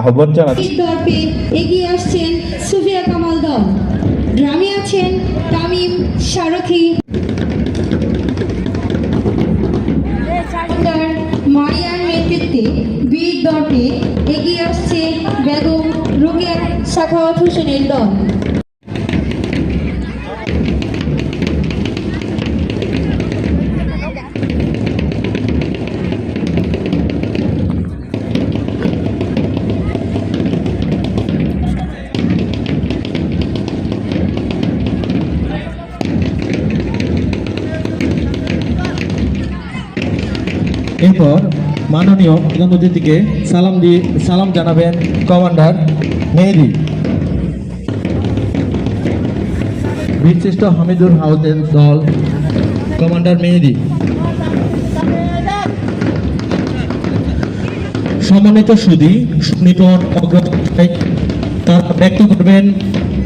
আহ্বান জানাচ্ছি। এগিয়ে আসছেন সুফিয়া কামাল দম ড্রামে আছেন তামিম, সারথি। মারিয়ার নেতৃত্বে বীর দর্পে এগিয়ে আসছে বেগম রোকেয়া সাখাওয়াত হোসেনের দল। এরপর মাননীয় প্রধান অতিথিকে সালাম দিয়ে, সালাম জানাবেন কমান্ডার মেহেদি। বীরশ্রেষ্ঠ হামিদুর হাউদের দল কমান্ডার মেহেদি। সম্মানিত সুদী সুনিপন তারা ব্যক্ত করবেন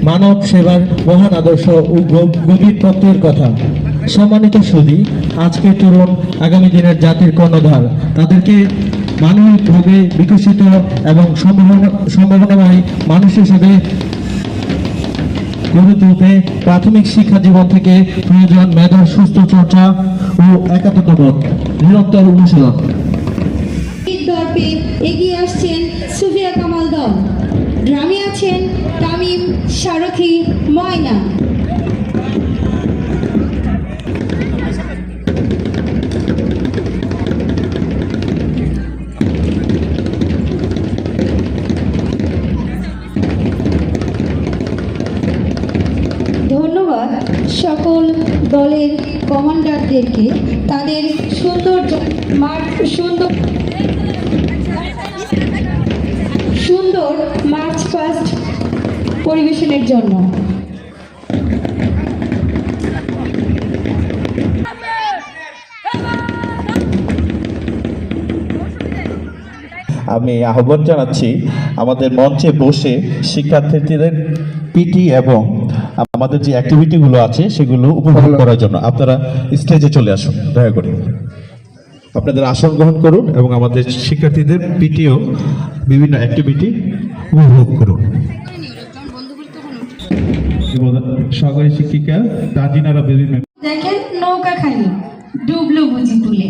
মানব সেবার মহান আদর্শ ও গভীর তত্ত্বের কথা। সম্মানিত সুদী আজকের তরুণ আগামী দিনের জাতির কর্ণধার। তাদেরকে মানবিকভাবে বিকশিত এবং সম্ভাবনা সম্ভাবনাময় মানুষ হিসেবে গড়ে তুলতে প্রাথমিক শিক্ষা জীবন থেকে প্রয়োজন মেধার সুস্থ চর্চা ও একাত্মতাবোধ নিরন্তর অনুশীলন। এগিয়ে আসছেন সুফিয়া কামাল দল। ড্রামে আছেন তামিম, সারথি, ময়না। সকল দলের কমান্ডারদেরকে তাদের সুন্দর মাঠ, সুন্দর সুন্দর মার্চ পাস্ট পরিবেশনের জন্য। আমি আহ্বান জানাচ্ছি আমাদের মঞ্চে বসে শিক্ষার্থীদের পিটি এবং আমাদের যে অ্যাক্টিভিটিগুলো আছে সেগুলো উপভোগ করার জন্য আপনারা স্টেজে চলে আসুন দয়া করে। আপনাদের আসন গ্রহণ করুন এবং আমাদের শিক্ষার্থীদের পিটিও বিভিন্ন অ্যাক্টিভিটি উপভোগ করুন। সহকারী শিক্ষিকা তাজিনারা বেবি দেখেন নৌকা খালি ডুবলো বুঝি তুলে।